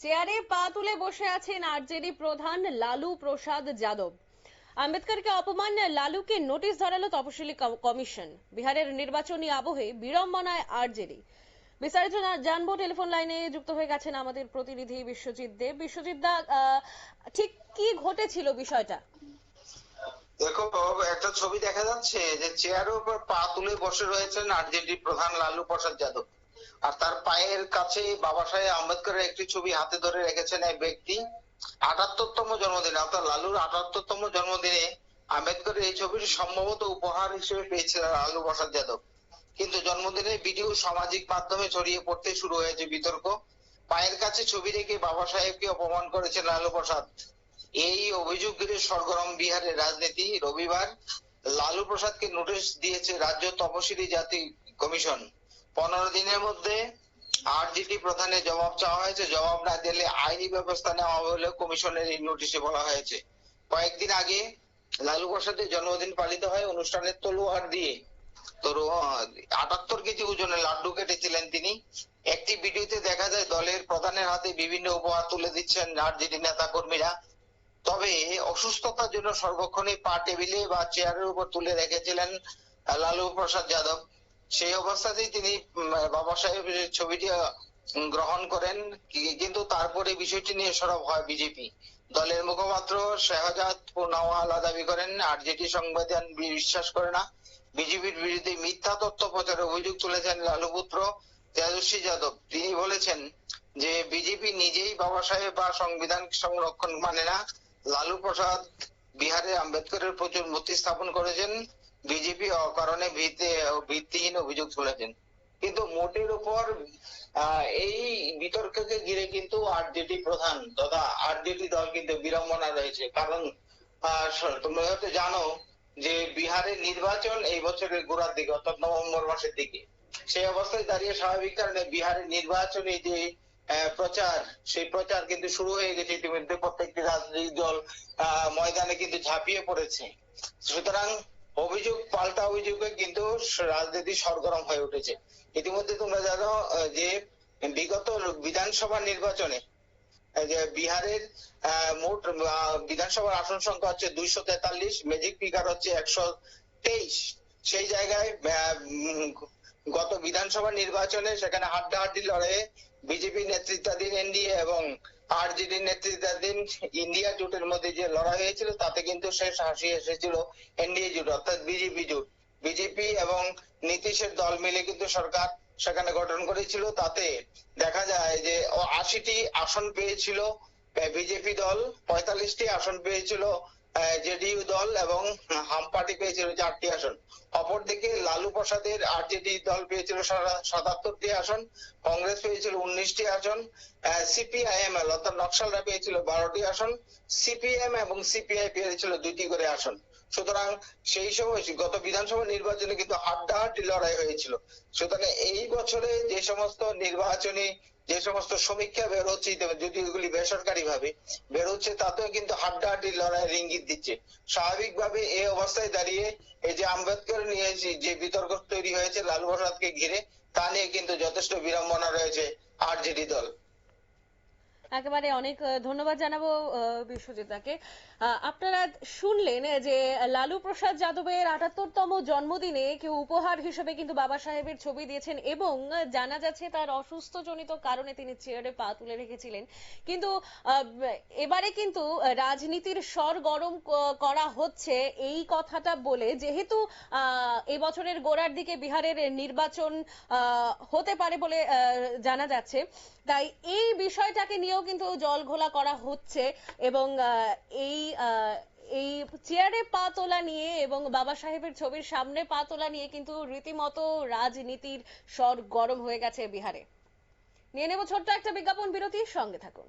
চেয়ারে পা তুলে বসে আছেন আরজেডি প্রধান লালু প্রসাদ যাদব। আম্বেদকরকে অপমান, লালুকে নোটিশ ধরালো তপশিলি কমিশন। বিহারের নির্বাচনী আবহে বিড়ম্বনায় আরজেডি। বিস্তারিত জানব, টেলিফোন লাইনে যুক্ত হয়ে গেছেন আমাদের প্রতিনিধি বিশ্বজিৎ দেব। বিশ্বজিৎ দা ঠিক কি ঘটেছিল বিষয়টা? দেখো, একটা ছবি দেখা যাচ্ছে যে চেয়ারের উপর পা তুলে বসে রয়েছেন আরজেডি প্রধান লালু প্রসাদ যাদব। আর তার পায়ের কাছে বাবা সাহেব আম্বেদকরের একটি ছবি হাতে ধরে রেখেছেন এক ব্যক্তি। আটাত্তরতম জন্মদিনে, অর্থাৎ লালুর আটাত্তরতম জন্মদিনে আম্বেদকরের এই ছবিটি সম্ভবত উপহার হিসেবে পেয়েছিলেন লালু প্রসাদ যাদব। কিন্তু জন্মদিনের ভিডিও সামাজিক মাধ্যমে ছড়িয়ে পড়তে শুরু হয়েছে বিতর্ক। পায়ের কাছে ছবি রেখে বাবা সাহেবকে অপমান করেছেন লালু প্রসাদ। এই অভিযোগ ঘিরে সরগরম বিহারের রাজনীতি। রবিবার লালু প্রসাদকে নোটিশ দিয়েছে রাজ্য তপশিলি জাতি কমিশন। পনেরো দিনের মধ্যে আরজিটি প্রধানের জবাব চাওয়া হয়েছে। জবাব না দিলে আইনি ব্যবস্থা নেওয়া হবে বলে কমিশনের এই নোটিশে বলা হয়েছে। কয়েকদিন আগে লালু প্রসাদের জন্মদিন পালিত হয়। অনুষ্ঠানের তলোয়ার দিয়ে তোর আটাত্তর কেজি ওজনে লাড্ডু কেটেছিলেন তিনি। একটি ভিডিওতে দেখা যায় দলের প্রধানের হাতে বিভিন্ন উপহার তুলে দিচ্ছেন আরজেডি নেতা কর্মীরা তবে অসুস্থতার জন্য সর্বক্ষণই পা টেবিলে বা চেয়ারের উপর তুলে রেখেছিলেন লালু প্রসাদ যাদব। সেই অবস্থাতেই তিনি বাবা সাহেবের ছবিটি গ্রহণ করেন কিন্তু তারপরে বিষয়টি নিয়ে সরব হয় বিজেপি। দলের মুখপাত্র শেহজাদ নওয়ালা দাবি করেন আরজেডি সংবিধান বিশ্বাস করে না, বিজেপির বিরুদ্ধে মিথ্যা তথ্য প্রচারের অভিযোগ তুলেছেন লালু পুত্র তেজস্বী যাদব। তিনি বলেছেন যে, বিজেপি নিজেই বাবা সাহেব বা সংবিধান সংরক্ষণ মানে না। লালু প্রসাদ বিহারে আম্বেদকরের প্রচুর মূর্তি স্থাপন করেছেন। বিজেপি অকারণে ভিত্তি- ভিত্তিহীন অভিযোগ তুলেছেন। কিন্তু মোটের উপর এই বিতর্ককে ঘিরে কিন্তু আরজেডি প্রধান তথা আরজেডি দল কিন্তু বিড়ম্বনা রয়েছে। কারণ তোমরা হয়তো জানো যে বিহারের নির্বাচন এই বছরের গোড়ার দিকে, অর্থাৎ নভেম্বর মাসের দিকে। সেই অবস্থায় দাঁড়িয়ে স্বাভাবিক কারণে বিহারের নির্বাচনী যে প্রচার, সেই প্রচার কিন্তু শুরু হয়ে গেছে ইতিমধ্যে। প্রত্যেকটি রাজনৈতিক দল ময়দানে কিন্তু ঝাঁপিয়ে পড়েছে। সুতরাং অভিযোগ, পাল্টা অভিযোগে কিন্তু রাজনীতি সরগরম হয়ে উঠেছে। ইতিমধ্যে তোমরা জানো যে বিগত বিধানসভা নির্বাচনে বিহারের মোট বিধানসভার আসন সংখ্যা হচ্ছে দুইশো তেতাল্লিশ ম্যাজিক ফিগার হচ্ছে একশো তেইশ। সেই জায়গায় গত বিধানসভা নির্বাচনে সেখানে হাড্ডাহাড্ডি লড়াইয়ে বিজেপি নেতৃত্বাধীন এনডিএ এবং আরজেডি নেতৃত্বাধীন ইন্ডিয়া জোটের মধ্যে যে লড়াই হয়েছিল, তাতে কিন্তু শেষ হাসি এসেছিল এনডিএ জোট, অর্থাৎ বিজেপি জোট। বিজেপি এবং নীতিশের দল মিলে কিন্তু সরকার সেখানে গঠন করেছিল। তাতে দেখা যায় যে আশিটি আসন পেয়েছিল, বিজেপি দল পঁয়তাল্লিশটি আসন পেয়েছিল জেডিইউ দল এবং হাম পার্টি পেয়েছিল চারটি আসন। অপরদিকে লালু প্রসাদের আরজেডি দল পেয়েছিল সাতাত্তরটি আসন, কংগ্রেস পেয়েছিল উনিশটি আসন সিপিআইএমএল অর্থাৎ নকশালরা পেয়েছিল বারোটি আসন, সিপিএম এবং সিপিআই পেয়েছিল দুইটি করে আসন। সুতরাং সেই সময়, গত বিধানসভা নির্বাচনে কিন্তু হাড্ডাহাড্ডি লড়াই হয়েছিল। সুতরাং এই বছরে যে সমস্ত নির্বাচনী যে সমস্ত সমীক্ষা বের হচ্ছে ইতিমধ্যে, যদি ওইগুলি বেসরকারি ভাবে বের হচ্ছে তাতেও কিন্তু হাড্ডাহাড্ডি লড়াইয়ের ইঙ্গিত দিচ্ছে। স্বাভাবিকভাবে এই অবস্থায় দাঁড়িয়ে এই যে আম্বেদকর নিয়ে যে বিতর্ক তৈরি হয়েছে লালু প্রসাদকে ঘিরে তা নিয়ে কিন্তু যথেষ্ট বিড়ম্বনা রয়েছে আরজেডি দল। একেবারে অনেক ধন্যবাদ জানাব আহ, আপনারা শুনলেন যে লালু প্রসাদ যাদবের আটাত্তরতম জন্মদিনে কেউ উপহার হিসেবে কিন্তু বাবা সাহেবের ছবি দিয়েছেন এবং জানা যাচ্ছে তার অসুস্থজনিত কারণে তিনি চেয়ারে পা তুলে রেখেছিলেন। কিন্তু এবারে কিন্তু রাজনীতির স্বর গরম করা হচ্ছে এই কথাটা বলে। যেহেতু এবছরের গোড়ার দিকে বিহারের নির্বাচন হতে পারে বলে জানা যাচ্ছে। তাই এই বিষয়টাকে নিয়েও কিন্তু জল ঘোলা করা হচ্ছে এবং এই এই চেয়ারে পা তোলা নিয়ে এবং বাবা সাহেবের ছবির সামনে পা তোলা নিয়ে কিন্তু রীতিমতো রাজনীতির স্বর গরম হয়ে গেছে বিহারে। নিয়ে নেব ছোট্ট একটা বিজ্ঞাপন, বিরতির সঙ্গে থাকুন।